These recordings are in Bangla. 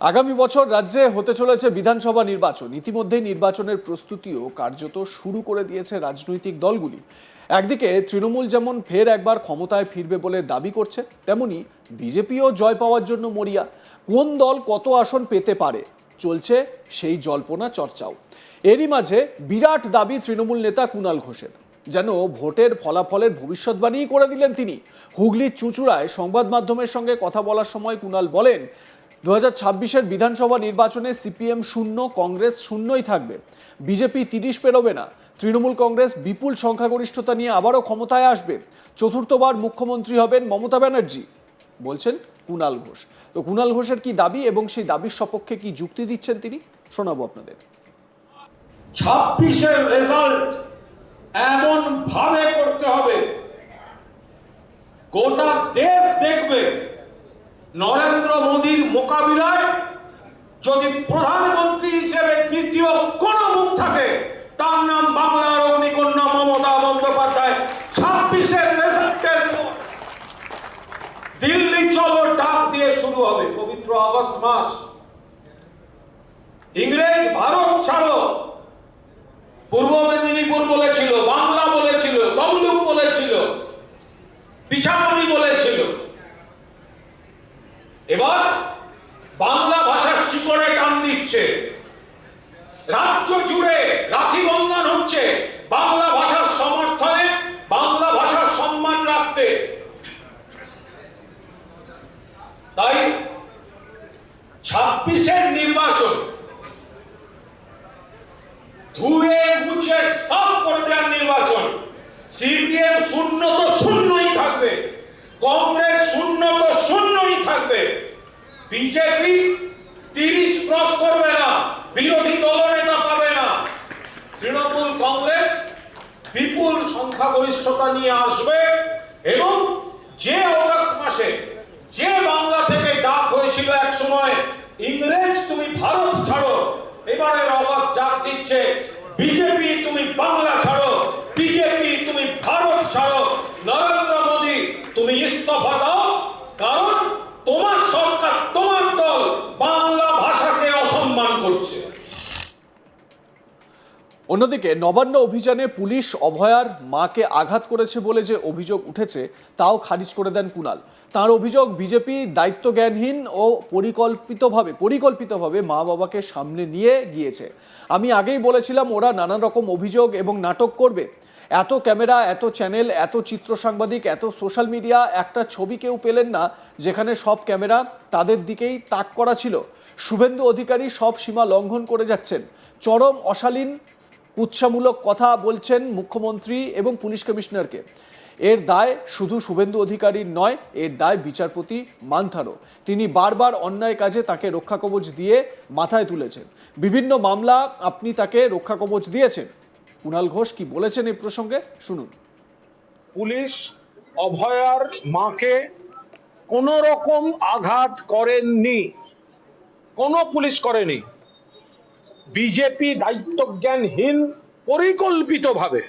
আগামী বছর রাজ্যে হতে চলেছে বিধানসভা নির্বাচন। ইতিমধ্যেই নির্বাচনের প্রস্তুতিও কার্যত শুরু করে দিয়েছে রাজনৈতিক দলগুলি। একদিকে তৃণমূল যেমন ফের একবার ক্ষমতায় ফিরবে বলে দাবি করছে, তেমনি বিজেপিও জয় পাওয়ার জন্য মরিয়া। কোন দল কত আসন পেতে পারে? চলছে সেই জল্পনা চর্চাও। এরই মাঝে বিরাট দাবি তৃণমূল নেতা কুণাল ঘোষের। যেন ভোটের ফলাফলের ভবিষ্যৎবাণী করে দিলেন তিনি। হুগলির চুচুড়ায় সংবাদ মাধ্যমের সঙ্গে কথা বলার সময় কুণাল বলেন দু হাজার বিধানসভা নির্বাচনে সিপিএম শূন্য, কংগ্রেস শূন্যই থাকবে। বিজেপি তিরিশ পেরোবে না। তৃণমূল কংগ্রেস বিপুল সংখ্যাগরিষ্ঠতা নিয়ে আবারও ক্ষমতায় আসবে। চতুর্থবার মুখ্যমন্ত্রী হবেন মমতা ব্যানার্জি, বলছেন কুণাল ঘোষ। তো কুণাল ঘোষের কি দাবি এবং সেই দাবির সপক্ষে কি যুক্তি দিচ্ছেন তিনি? শোনাবো আপনাদের। ছাব্বিশের রেজাল্ট এমন ভাবে করতে হবে। গোটা দেশ দেখবে। নরেন্দ্র মোদীর মোকাবিলায় যদি প্রধানমন্ত্রী হিসেবে তৃতীয় কোন মুখ থাকে, তার নাম বাংলার অগ্নিকন্যা মমতা বন্দ্যোপাধ্যায়। ছাব্বিশের রেজাল্টের দিল্লি চলো, ডাক দিয়ে শুরু হবে পবিত্র আগস্ট মাস। ইংরেজ ভারত ছাড়ো। পূর্ব মেদিনীপুর বলেছিল, বাংলা বলেছিল, তমলুক বলেছিল। বলেছিল এবার বাংলা ভাষার শিকড়ে টান দিচ্ছে। রাজ্য জুড়ে রাখি বন্ধন হচ্ছে বাংলা ভাষার সমর্থনে, বাংলা ভাষার সম্মান রাখতে। তাই ছাব্বিশের নির্বাচন ধুয়ে মুছে সাফ করে দেওয়ার নির্বাচন। সিপিএম শূন্য তো শূন্যই থাকবে। কংগ্রেস শূন্য তো শূন্যই থাকবে। বিজেপি তিরিশ ক্রস করবে না, বিরোধী দলনেতা পাবে না। তৃণমূল কংগ্রেস বিপুল সংখ্যাগরিষ্ঠতা নিয়ে আসবে এবং যে অগস্ট মাসে যে বাংলা থেকে ডাক হয়েছিল এক সময়, ইংরেজ তুমি ভারত ছাড়ো, এবারের অগস্ট ডাক দিচ্ছে, বিজেপি তুমি বাংলা ছাড়ো, বিজেপি তুমি ভারত ছাড়ো তুমি ইস্তফা দাও, কারণ তোমার সরকার, তোমার দল বাংলা ভাষাকে অসম্মান করছে। অন্যদিকে নবান্ন অভিযানে পুলিশ অভয়ার মাকে আঘাত করেছে বলে যে অভিযোগ উঠেছে, তাও খারিজ করে দেন কুণাল। তার অভিযোগ বিজেপি দায়িত্বজ্ঞানহীন ও পরিকল্পিতভাবে পরিকল্পিতভাবে মা বাবাকে সামনে নিয়ে গিয়েছে। আমি আগেই বলেছিলাম, ওরা নানান রকম অভিযোগ এবং নাটক করবে। এত ক্যামেরা, এত চ্যানেল, এত চিত্র সাংবাদিক, এত সোশ্যাল মিডিয়া, একটা ছবি কেউ পেলেন না, যেখানে সব ক্যামেরা তাদের দিকেই তাক করা ছিল। শুভেন্দু অধিকারী সব সীমা লঙ্ঘন করে যাচ্ছেন। চরম অশালীন উৎসামূলক কথা বলছেন মুখ্যমন্ত্রী এবং পুলিশ কমিশনারকে। এর দায় শুধু শুভেন্দু অধিকারীর নয়, এর দায় বিচারপতি মান্থারও। তিনি বারবার অন্যায় কাজে তাকে রক্ষা কবচ দিয়ে মাথায় তুলেছেন। বিভিন্ন মামলা আপনি তাকে রক্ষা কবচ দিয়েছেন। কুণাল ঘোষ কি বলেছেন এই প্রসঙ্গে? শুনুন। পুলিশ অভয়ার মাকে কোন রকম আঘাত করেননি। কোন পুলিশ করেনি। বিজেপি দায়িত্বজ্ঞানহীন পরিকল্পিতভাবে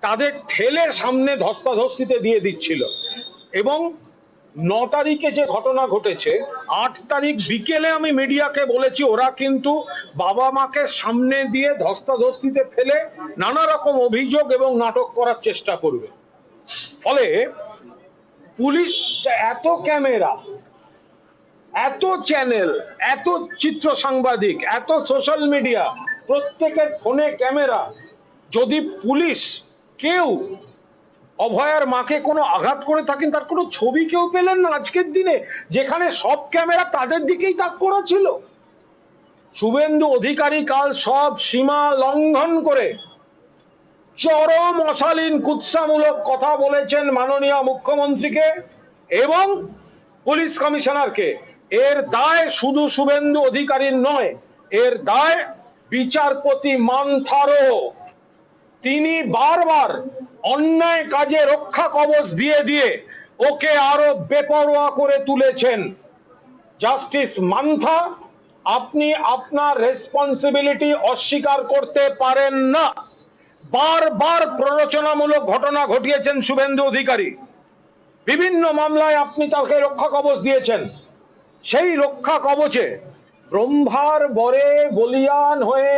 তাদের ঠেলে সামনে ধস্তাধস্তিতে দিয়ে দিচ্ছিল। এবং ন তারিখে যে ঘটনা ঘটেছে, আট তারিখ বিকেলে আমি মিডিয়াকে বলেছি, ওরা কিন্তু বাবা মাকে সামনে দিয়ে ধস্তাধস্তিতে ফেলে নানা রকম অভিযোগ এবং নাটক করার চেষ্টা করবে। ফলে পুলিশ, এত ক্যামেরা, এত চ্যানেল, এত চিত্র সাংবাদিক, এত সোশ্যাল মিডিয়া, প্রত্যেকের ফোনে ক্যামেরা, যদি পুলিশ কেউ অভয়ার মাকে কোনো আঘাত করে থাকেন, তার কোনো ছবি কেউ পেলেন না আজকের দিনে, যেখানে সব ক্যামেরা তাদের দিকেই তাক করা ছিল শুভেন্দু অধিকারী কাল সব সীমা লঙ্ঘন করে চরম অশালীন, কুৎসামূলক কথা বলেছেন মাননীয় মুখ্যমন্ত্রীকে এবং পুলিশ কমিশনারকে। এর দায় শুধু শুভেন্দু অধিকারীর নয়, এর দায় বিচারপতি মান্থারও। তিনি বারবার অন্যায় কাজে রক্ষা কবচ দিয়ে দিয়ে ওকে আরও বেপরোয়া করে তুলেছেন। জাস্টিস মান্থা, আপনি আপনার রেসপন্সিবিলিটি অস্বীকার করতে পারেন না। বারবার প্ররোচনামূলক ঘটনা ঘটিয়েছেন শুভেন্দু অধিকারী। বিভিন্ন মামলায় আপনি তাকে রক্ষা কবচ দিয়েছেন। সেই রক্ষা কবচে ব্রহ্মার বরে বলিয়ান হয়ে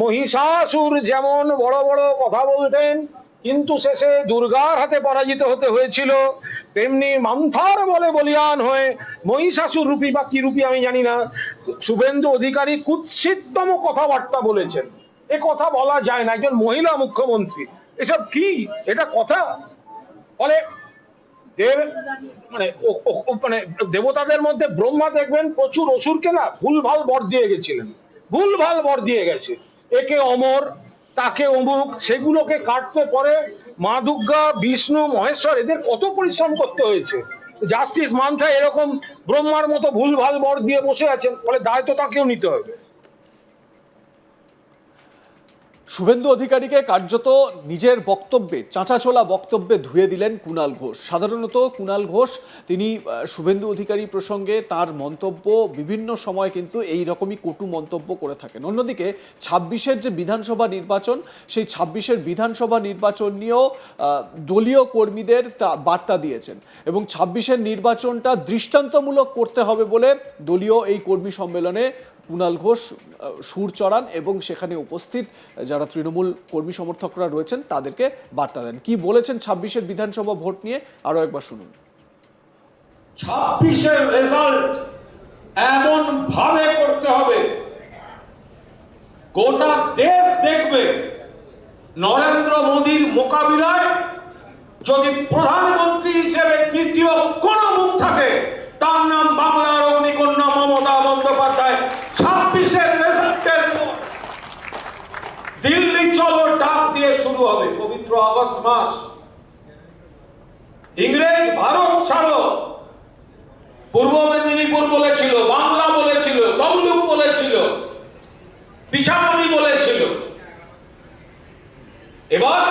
মহিষাসুর যেমন বড় বড় কথা বলতেন, কিন্তু শেষে দুর্গার হাতে পরাজিত হতে হয়েছিল, তেমনি মান্থার বলে বলিয়ান হয়ে মহিষাসুর রূপী বা কি রূপী আমি জানি না, শুভেন্দু অধিকারী কুৎসিততম কথাবার্তা বলেছেন। এ কথা বলা যায় না, একজন মহিলা মুখ্যমন্ত্রী। এসব কি? এটা কথা? ফলে দেব মানে মানে দেবতাদের মধ্যে ব্রহ্মা দেখবেন প্রচুর অসুরকে না ভুলভাল বর দিয়ে গেছিলেন। ভুলভাল বর দিয়ে গেছে। একে অমর, তাকে অমুক, সেগুলোকে কাটতে পরে মা দুর্গা, বিষ্ণু, মহেশ্বর, এদের কত পরিশ্রম করতে হয়েছে। জাস্টিস মানসা এরকম ব্রহ্মার মতো ভুলভাল বর দিয়ে বসে আছেন, ফলে দায়িত্ব তাকেও নিতে হবে। শুভেন্দু অধিকারীকে কার্যত নিজের বক্তব্যে চাঁচাছোলা বক্তব্যে ধুয়ে দিলেন কুণাল ঘোষ। সাধারণত কুণাল ঘোষ, তিনি শুভেন্দু অধিকারী প্রসঙ্গে তার মন্তব্য বিভিন্ন সময় কিন্তু এই রকমই কটু মন্তব্য করে থাকেন। অন্যদিকে ছাব্বিশের যে বিধানসভা নির্বাচন, সেই ছাব্বিশের বিধানসভা নির্বাচন নিয়েও দলীয় কর্মীদের তা বার্তা দিয়েছেন এবং ছাব্বিশের নির্বাচনটা দৃষ্টান্তমূলক করতে হবে বলে দলীয় এই কর্মী সম্মেলনে কুণাল ঘোষ সুর চড়ান এবং সেখানে উপস্থিত যারা তৃণমূল কর্মী সমর্থকরা রয়েছেন তাদেরকে বার্তা দেন। কি বলেছেন ছাব্বিশের বিধানসভা ভোট নিয়ে? আরও একবার শুনুন। ছাব্বিশের রেজাল্ট এমন ভাবে করতে হবে, গোটা দেশ দেখবে নরেন্দ্র মোদীর মোকাবিলায় যদি প্রধানমন্ত্রী হিসেবে তৃতীয় কোন মুখ থাকে তার নাম বাংলার অগ্নিকন্যা মমতা বন্দ্যোপাধ্যায় ছাব্বিশের রেজাল্টের পর দিল্লি চলো ডাক দিয়ে শুরু হবে আগস্ট মাস, ইংরেজ, ভারত ছাড়ো পূর্ব মেদিনীপুর বলেছিল, বাংলা বলেছিল, তমলুক বলেছিল, পিছামানি বলেছিল। এবার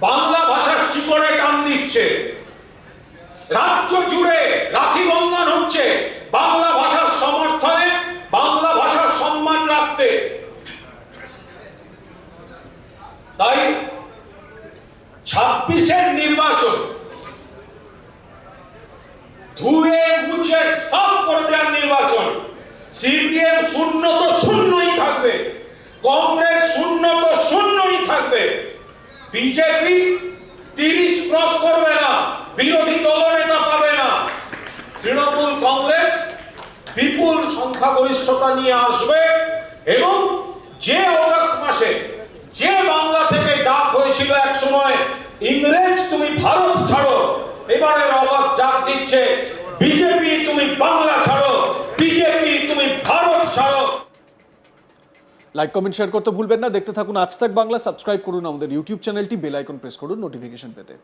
বাংলা ভাষার শিকড়ে টান দিচ্ছে। রাজ্য জুড়ে রাখি বন্ধন হচ্ছে বাংলা ভাষার সমর্থনে, বাংলা ভাষার সম্মান রাখতে। তাই ছাব্বিশের নির্বাচন। ধুয়ে মুছে সব করে দেওয়ার নির্বাচন। সিপিএম শূন্য তো শূন্যই থাকবে। কংগ্রেস শূন্য তো শূন্যই থাকবে। বিজেপি তিরিশ ক্রস করবে না, বিরোধী দলনেতা পাবে না। তৃণমূল কংগ্রেস বিপুল সংখ্যাগরিষ্ঠতা নিয়ে আসবে এবং যে অগস্ট মাসে যে বাংলা থেকে ডাক হয়েছিল এক সময় ইংরেজ তুমি ভারত ছাড়ো। এবারের আওয়াজ ডাক দিচ্ছে, বিজেপি তুমি বাংলা ছাড়ো, বিজেপি তুমি ভারত ছাড়ো। লাইক কমেন্ট শেয়ার করতে ভুলবেন না। দেখতে থাকুন আজ তাক বাংলা সাবস্ক্রাইব করুন আমাদের ইউটিউব চ্যানেলটি বেল আইকন প্রেস করুন নোটিফিকেশন পেতে।